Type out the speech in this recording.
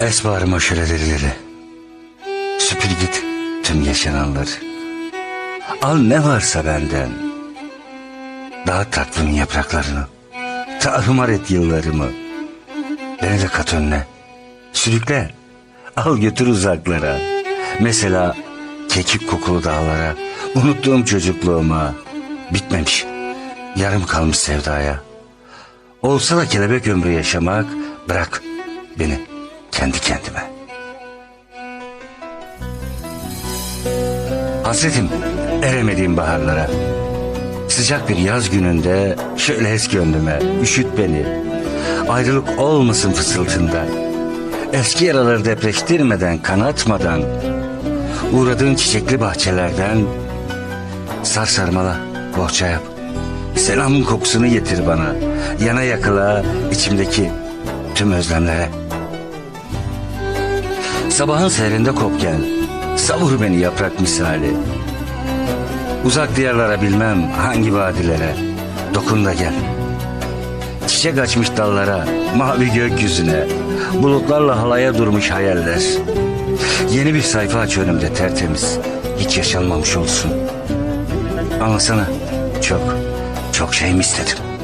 Es bağrıma şöyle derileri. Süpür git tüm yaşananları. Al ne varsa benden. Dağıt tatlının yapraklarını. Tarumar et yıllarımı. Beni de kat önüne. Sürükle. Al götür uzaklara. Mesela kekik kokulu dağlara. Unuttuğum çocukluğuma. Bitmemiş. Yarım kalmış sevdaya. Olsa da kelebek ömrü yaşamak. Bırak beni kendi kendime. Hasretim eremediğim baharlara. Sıcak bir yaz gününde şöyle es gönlüme üşüt beni. Ayrılık olmasın fısıltında. Eski yaraları depreştirmeden, kanatmadan, uğradığın çiçekli bahçelerden sar sarmala, bohça yap. Selamın kokusunu getir bana. Yana yakıla içimdeki tüm özlemlere. Sabahın seherinde kop gel. Savur beni yaprak misali. Uzak diyarlara bilmem hangi vadilere. Dokun da gel. Çiçek açmış dallara, mavi gökyüzüne. Bulutlarla halaya durmuş hayaller. Yeni bir sayfa aç önümde tertemiz. Hiç yaşanmamış olsun. Anlasana. Çok, çok şey mi istedim?